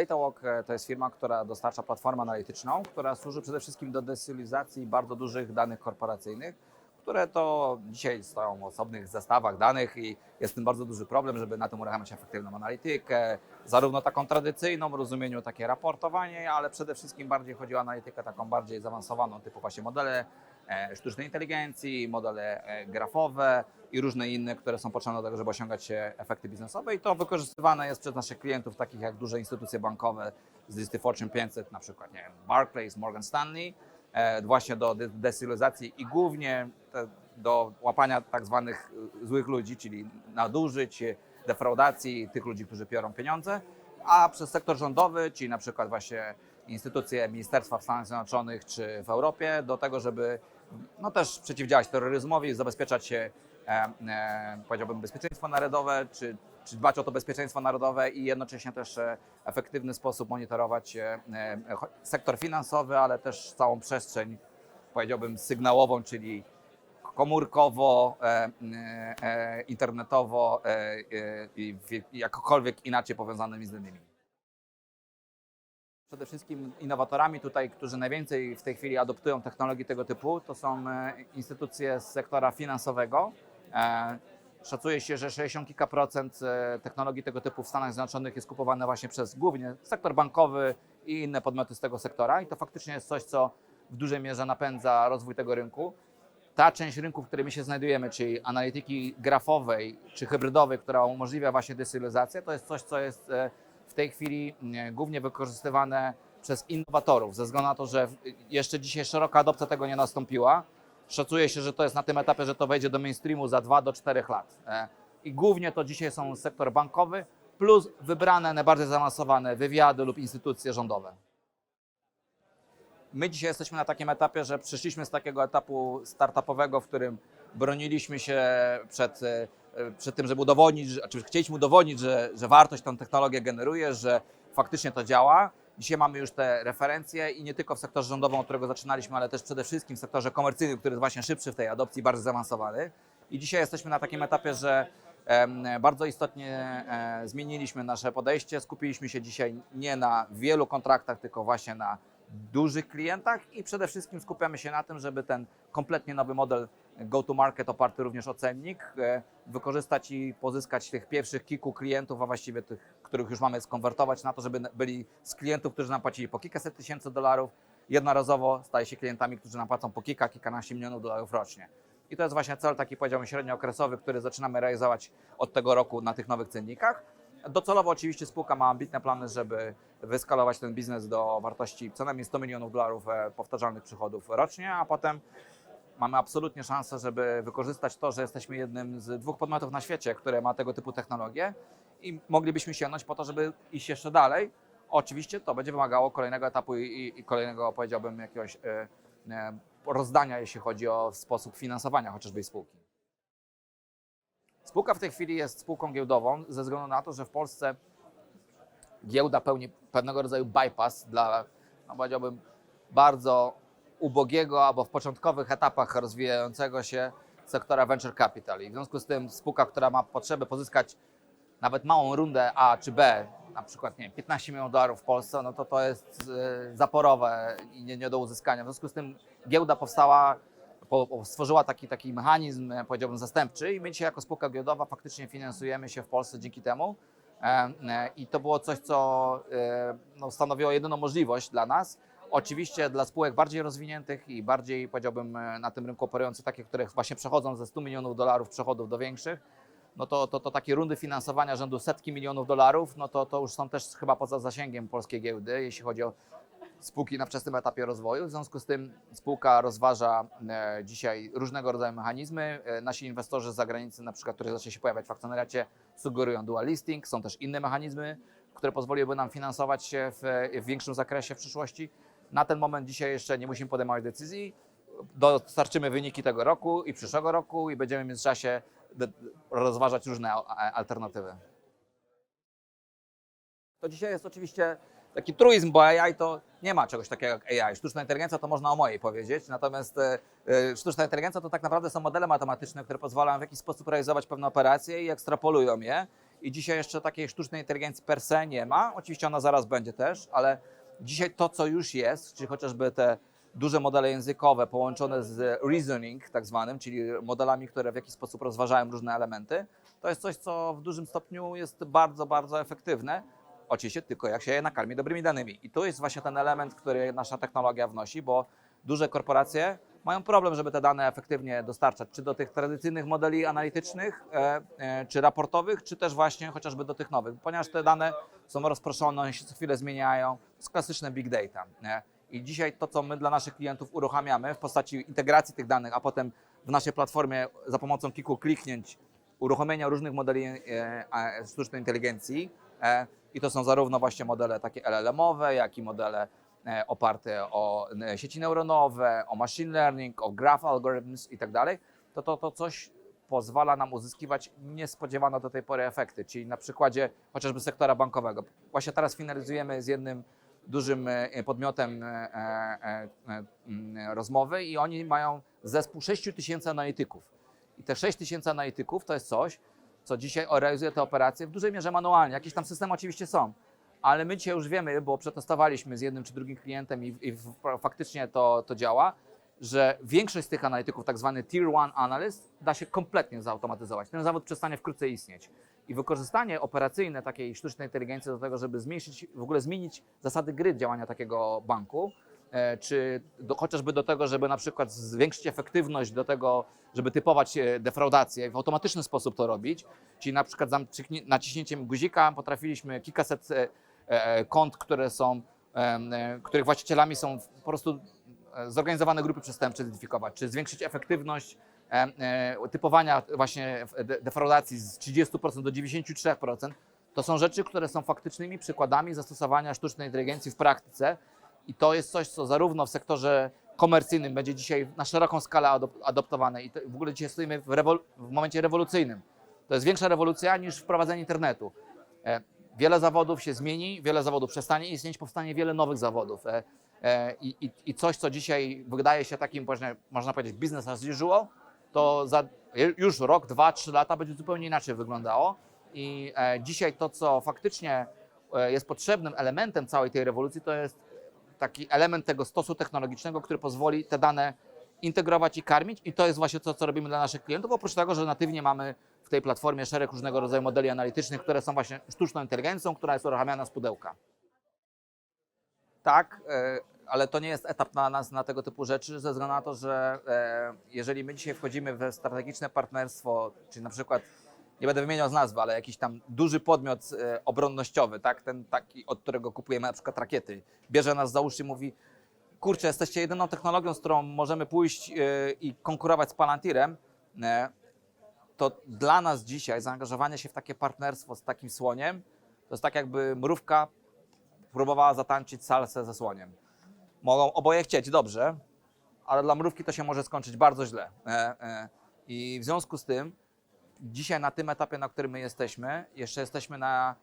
DataWalk e, to jest firma, która dostarcza platformę analityczną, która służy przede wszystkim do desylizacji bardzo dużych danych korporacyjnych, które to dzisiaj stoją w osobnych zestawach danych i jest tym bardzo duży problem, żeby na tym uruchamiać efektywną analitykę, zarówno taką tradycyjną rozumieniu takie raportowanie, ale przede wszystkim bardziej chodzi o analitykę taką bardziej zaawansowaną, typu właśnie modele sztucznej inteligencji, modele e, grafowe i różne inne, które są potrzebne do tego, żeby osiągać e, efekty biznesowe. I to wykorzystywane jest przez naszych klientów, takich jak duże instytucje bankowe z listy Fortune 500, na przykład nie wiem, Barclays, Morgan Stanley, e, właśnie do de- desylizacji i głównie do łapania tak zwanych złych ludzi, czyli nadużyć, e, defraudacji tych ludzi, którzy biorą pieniądze, a przez sektor rządowy, czyli na przykład właśnie instytucje ministerstwa w Stanach Zjednoczonych czy w Europie, do tego, żeby no też przeciwdziałać terroryzmowi, zabezpieczać się, e, e, powiedziałbym, bezpieczeństwo narodowe, czy, czy dbać o to bezpieczeństwo narodowe i jednocześnie też e, efektywny sposób monitorować e, e, sektor finansowy, ale też całą przestrzeń, powiedziałbym, sygnałową, czyli komórkowo, e, e, e, internetowo e, e, i jakokolwiek inaczej powiązanymi z danymi. Przede wszystkim innowatorami tutaj, którzy najwięcej w tej chwili adoptują technologii tego typu, to są e, instytucje z sektora finansowego. E, Szacuje się, że 60 kilka procent e, technologii tego typu w Stanach Zjednoczonych jest kupowane właśnie przez głównie sektor bankowy i inne podmioty z tego sektora i to faktycznie jest coś, co w dużej mierze napędza rozwój tego rynku. Ta część rynku, w której my się znajdujemy, czyli analityki grafowej czy hybrydowej, która umożliwia właśnie desylizację, to jest coś, co jest w tej chwili mm, głównie wykorzystywane przez innowatorów, ze względu na to, że jeszcze dzisiaj szeroka adopcja tego nie nastąpiła. Szacuje się, że to jest na tym etapie, że to wejdzie do mainstreamu za 2 do 4 lat. E, I głównie to dzisiaj są sektor bankowy plus wybrane najbardziej zaawansowane wywiady lub instytucje rządowe. My dzisiaj jesteśmy na takim etapie, że przyszliśmy z takiego etapu startupowego, w którym broniliśmy się przed, e, przed tym, żeby udowodnić, że- czy chcieliśmy udowodnić, że, że wartość tą technologię generuje, że faktycznie to działa. Dzisiaj mamy już te referencje i nie tylko w sektorze rządowym, od którego zaczynaliśmy, ale też przede wszystkim w sektorze komercyjnym, który jest właśnie szybszy w tej adopcji, bardzo zaawansowany. I dzisiaj jesteśmy na takim etapie, że bardzo istotnie e, zmieniliśmy nasze podejście. Skupiliśmy się dzisiaj nie na wielu kontraktach, tylko właśnie na dużych klientach i przede wszystkim skupiamy się na tym, żeby ten kompletnie nowy model go-to-market oparty również o cennik e, wykorzystać i pozyskać tych pierwszych kilku klientów, a właściwie tych, których już mamy skonwertować na to, żeby byli z klientów, którzy nam płacili po kilkaset tysięcy dolarów, jednorazowo staje się klientami, którzy nam płacą po kilka, kilkanaście milionów dolarów rocznie. I to jest właśnie cel taki powiedziałbym średniookresowy, który zaczynamy realizować od tego roku na tych nowych cennikach. Docelowo oczywiście spółka ma ambitne plany, żeby wyskalować ten biznes do wartości co najmniej 100 milionów dolarów e, powtarzalnych przychodów rocznie, a potem mamy absolutnie szansę, żeby wykorzystać to, że jesteśmy jednym z dwóch podmiotów na świecie, które ma tego typu technologie i moglibyśmy sięgnąć po to, żeby iść jeszcze dalej. Oczywiście to będzie wymagało kolejnego etapu i, i- kolejnego, powiedziałbym, jakiegoś e, e, rozdania, jeśli chodzi o sposób finansowania chociażby spółki. Spółka w tej chwili jest spółką giełdową ze względu na to, że w Polsce giełda pełni pewnego rodzaju bypass dla, no powiedziałbym, bardzo ubogiego albo w początkowych etapach rozwijającego się sektora venture capital. I w związku z tym spółka, która ma potrzebę pozyskać nawet małą rundę A czy B, na przykład nie wiem, 15 milionów dolarów w Polsce, no to to jest e, zaporowe i nie, nie do uzyskania. W związku z tym giełda powstała, po, po- stworzyła taki, taki mechanizm, powiedziałbym, zastępczy i my dzisiaj jako spółka giełdowa faktycznie finansujemy się w Polsce dzięki temu. E, e, I to było coś, co e, no, stanowiło jedyną możliwość dla nas. Oczywiście dla spółek bardziej rozwiniętych i bardziej, powiedziałbym, e, na tym rynku operujących, takie, które właśnie przechodzą ze 100 milionów dolarów przychodów do większych, no to, to, to takie rundy finansowania rzędu setki milionów dolarów, no to, to już są też chyba poza zasięgiem polskiej giełdy, jeśli chodzi o spółki na wczesnym etapie rozwoju. W związku z tym spółka rozważa e, dzisiaj różnego rodzaju mechanizmy. E, Nasi inwestorzy z zagranicy, na przykład, którzy zaczęli się pojawiać w akcjonariacie, sugerują dual listing. Są też inne mechanizmy, które pozwoliłyby nam finansować się w, w większym zakresie w przyszłości. Na ten moment dzisiaj jeszcze nie musimy podejmować decyzji. Dostarczymy wyniki tego roku i przyszłego roku i będziemy w międzyczasie rozważać różne alternatywy. To dzisiaj jest oczywiście taki truizm, bo AI to nie ma czegoś takiego jak AI. Sztuczna inteligencja to można o mojej powiedzieć, natomiast e, e, sztuczna inteligencja to tak naprawdę są modele matematyczne, które pozwalają w jakiś sposób realizować pewne operacje i ekstrapolują je. I dzisiaj jeszcze takiej sztucznej inteligencji per se nie ma. Oczywiście ona zaraz będzie też, ale dzisiaj to, co już jest, czyli chociażby te duże modele językowe połączone z reasoning tak zwanym, czyli modelami, które w jakiś sposób rozważają różne elementy, to jest coś, co w dużym stopniu jest bardzo, bardzo efektywne. Oczywiście tylko jak się je nakarmi dobrymi danymi. I tu jest właśnie ten element, który nasza technologia wnosi, bo duże korporacje mają problem, żeby te dane efektywnie dostarczać, czy do tych tradycyjnych modeli analitycznych, e, e, czy raportowych, czy też właśnie chociażby do tych nowych, ponieważ te dane są rozproszone, one się co chwilę zmieniają. To jest klasyczne big data. I dzisiaj to, co my dla naszych klientów uruchamiamy w postaci integracji tych danych, a potem w naszej platformie za pomocą kilku kliknięć uruchomienia różnych modeli e, sztucznej inteligencji, i to są zarówno właśnie modele takie LLM-owe, jak i modele oparte o e, sieci neuronowe, o machine learning, o graph algorithms i tak dalej, to, to coś pozwala nam uzyskiwać niespodziewane do tej pory efekty, czyli na przykładzie chociażby sektora bankowego. Właśnie teraz finalizujemy z jednym dużym e, podmiotem e, e, e, mm, rozmowy i oni mają zespół 6 tysięcy analityków. I te 6 tysięcy analityków to jest coś, co dzisiaj realizuje te operacje w dużej mierze manualnie. Jakieś tam systemy oczywiście są, ale my dzisiaj już wiemy, bo przetestowaliśmy z jednym czy drugim klientem i, i faktycznie to, to działa, że większość z tych analityków, tak zwany Tier 1 Analyst, da się kompletnie zautomatyzować. Ten zawód przestanie wkrótce istnieć. I wykorzystanie operacyjne takiej sztucznej inteligencji do tego, żeby zmniejszyć, w ogóle zmienić zasady gry działania takiego banku, e, czy do, chociażby do tego, żeby na przykład zwiększyć efektywność do tego, żeby typować e, defraudację, w automatyczny sposób to robić, czyli na przykład naciśnięciem guzika potrafiliśmy kilkaset e, kont, które są, e, których właścicielami są po prostu e, zorganizowane grupy przestępcze identyfikować, czy zwiększyć efektywność e, typowania właśnie de- defraudacji z 30% do 93%. To są rzeczy, które są faktycznymi przykładami zastosowania sztucznej inteligencji w praktyce i to jest coś, co zarówno w sektorze komercyjnym będzie dzisiaj na szeroką skalę adop- adoptowane i w ogóle dzisiaj stoimy w, w momencie rewolucyjnym. To jest większa rewolucja niż wprowadzenie internetu. Wiele zawodów się zmieni, wiele zawodów przestanie istnieć, powstanie wiele nowych zawodów. E, e, I, i, I coś, co dzisiaj wydaje się takim, można powiedzieć, business as usual, to za już rok, dwa, trzy lata będzie zupełnie inaczej wyglądało. I e, dzisiaj to, co faktycznie jest potrzebnym elementem całej tej rewolucji, to jest taki element tego stosu technologicznego, który pozwoli te dane integrować i karmić. I to jest właśnie to, co robimy dla naszych klientów. Oprócz tego, że natywnie mamy w tej platformie szereg różnego rodzaju modeli analitycznych, które są właśnie sztuczną inteligencją, która jest uruchamiana z pudełka. Tak, e, ale to nie jest etap na nas na tego typu rzeczy, ze względu na to, że e, jeżeli my dzisiaj wchodzimy w strategiczne partnerstwo, czyli na przykład, nie będę wymieniał z nazwy, ale jakiś tam duży podmiot e, obronnościowy, tak, ten taki, od którego kupujemy na przykład rakiety, bierze nas za uszy i mówi, kurczę, jesteście jedyną technologią, z którą możemy pójść e, i konkurować z Palantirem, e, to dla nas dzisiaj zaangażowanie się w takie partnerstwo z takim słoniem, to jest tak jakby mrówka próbowała zatańczyć salsę ze słoniem. Mogą oboje chcieć, dobrze, ale dla mrówki to się może skończyć bardzo źle. E, I w związku z tym dzisiaj na tym etapie, na którym my jesteśmy, jeszcze jesteśmy na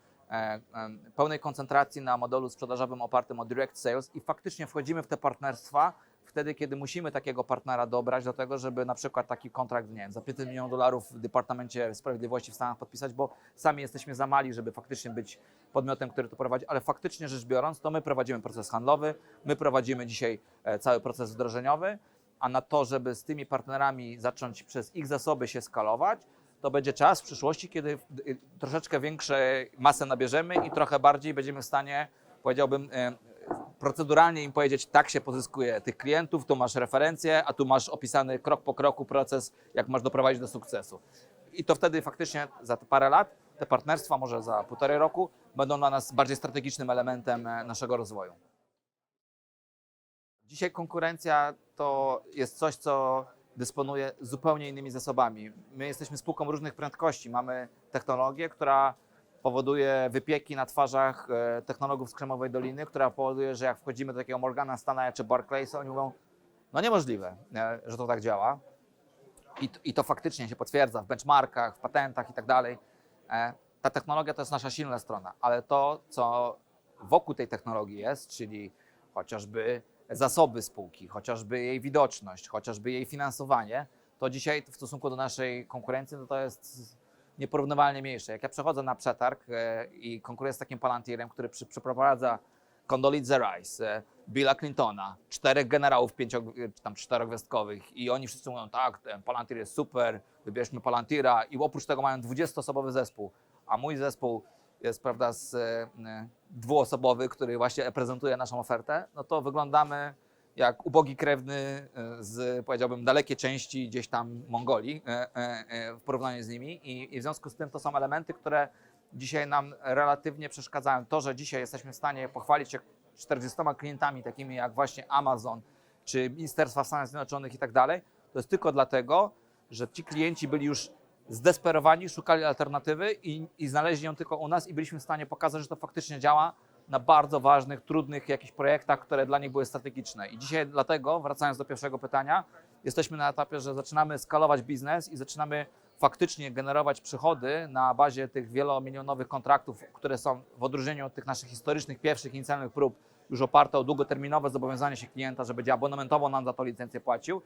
pełnej koncentracji na modelu sprzedażowym opartym o direct sales i faktycznie wchodzimy w te partnerstwa wtedy, kiedy musimy takiego partnera dobrać do tego, żeby na przykład taki kontrakt, nie wiem, za 500 milionów dolarów w Departamencie Sprawiedliwości w Stanach podpisać, bo sami jesteśmy za mali, żeby faktycznie być podmiotem, który to prowadzi, ale faktycznie rzecz biorąc, to my prowadzimy proces handlowy, my prowadzimy dzisiaj e, cały proces wdrożeniowy, a na to, żeby z tymi partnerami zacząć przez ich zasoby się skalować, to będzie czas w przyszłości, kiedy y, troszeczkę większe masę nabierzemy i trochę bardziej będziemy w stanie, powiedziałbym, e, proceduralnie im powiedzieć, tak się pozyskuje tych klientów, tu masz referencje, a tu masz opisany krok po kroku proces, jak masz doprowadzić do sukcesu. I to wtedy faktycznie za parę lat te partnerstwa, może za półtorej roku, będą dla nas bardziej strategicznym elementem e, naszego rozwoju. Dzisiaj konkurencja to jest coś, co dysponuje zupełnie innymi zasobami. My jesteśmy spółką różnych prędkości. Mamy technologię, która powoduje wypieki na twarzach e, technologów z Krzemowej Doliny, która powoduje, że jak wchodzimy do takiego Morgana Stanleya czy Barclaysa, oni mówią, no niemożliwe, e, że to tak działa. I, I to faktycznie się potwierdza w benchmarkach, w patentach i tak dalej. E, Ta technologia to jest nasza silna strona, ale to, co wokół tej technologii jest, czyli chociażby zasoby spółki, chociażby jej widoczność, chociażby jej finansowanie, to dzisiaj w stosunku do naszej konkurencji no to jest nieporównywalnie mniejsze. Jak ja przechodzę na przetarg e, i konkuruję z takim Palantirem, który przeprowadza Condoleezza Rice, e, Billa Clintona, czterech generałów pięcio, czy tam czterogwiazdkowych i oni wszyscy mówią, tak, ten Palantir jest super, wybierzmy Palantira i oprócz tego mają 20-osobowy zespół, a mój zespół jest, prawda, z, e, e, dwuosobowy, który właśnie prezentuje naszą ofertę, no to wyglądamy jak ubogi krewny e, z, powiedziałbym, dalekiej części gdzieś tam Mongolii e, e, w porównaniu z nimi I, i w związku z tym to są elementy, które dzisiaj nam relatywnie przeszkadzają. To, że dzisiaj jesteśmy w stanie pochwalić się 40 klientami takimi jak właśnie Amazon czy Ministerstwa Stanów Zjednoczonych i tak dalej, to jest tylko dlatego, że ci klienci byli już zdesperowani, szukali alternatywy i, i znaleźli ją tylko u nas i byliśmy w stanie pokazać, że to faktycznie działa na bardzo ważnych, trudnych jakichś projektach, które dla nich były strategiczne. I dzisiaj dlatego, wracając do pierwszego pytania, jesteśmy na etapie, że zaczynamy skalować biznes i zaczynamy faktycznie generować przychody na bazie tych wielomilionowych kontraktów, które są w odróżnieniu od tych naszych historycznych pierwszych inicjalnych prób już oparte o długoterminowe zobowiązanie się klienta, że będzie abonamentowo nam za to licencję płacił.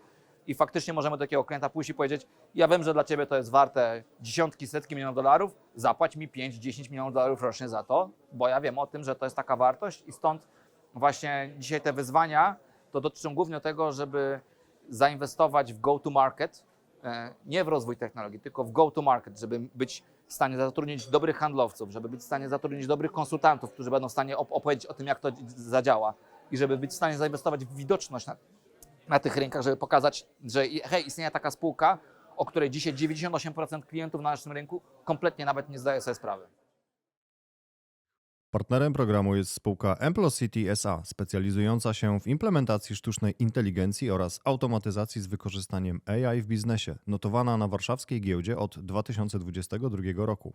I faktycznie możemy do takiego klienta pójść i powiedzieć: Ja wiem, że dla ciebie to jest warte dziesiątki, setki milionów dolarów, zapłać mi 5-10 milionów dolarów rocznie za to, bo ja wiem o tym, że to jest taka wartość i stąd właśnie dzisiaj te wyzwania to dotyczą głównie tego, żeby zainwestować w go-to-market, e, nie w rozwój technologii, tylko w go-to-market, żeby być w stanie zatrudnić dobrych handlowców, żeby być w stanie zatrudnić dobrych konsultantów, którzy będą w stanie op- opowiedzieć o tym, jak to zadziała i żeby być w stanie zainwestować w widoczność na, tych rynkach, żeby pokazać, że hej, istnieje taka spółka, o której dzisiaj 98% klientów na naszym rynku kompletnie nawet nie zdaje sobie sprawy. Partnerem programu jest spółka Emplocity SA, specjalizująca się w implementacji sztucznej inteligencji oraz automatyzacji z wykorzystaniem AI w biznesie, notowana na warszawskiej giełdzie od 2022 roku.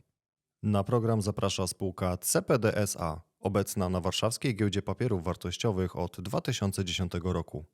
Na program zaprasza spółka CPD SA, obecna na warszawskiej giełdzie papierów wartościowych od 2010 roku.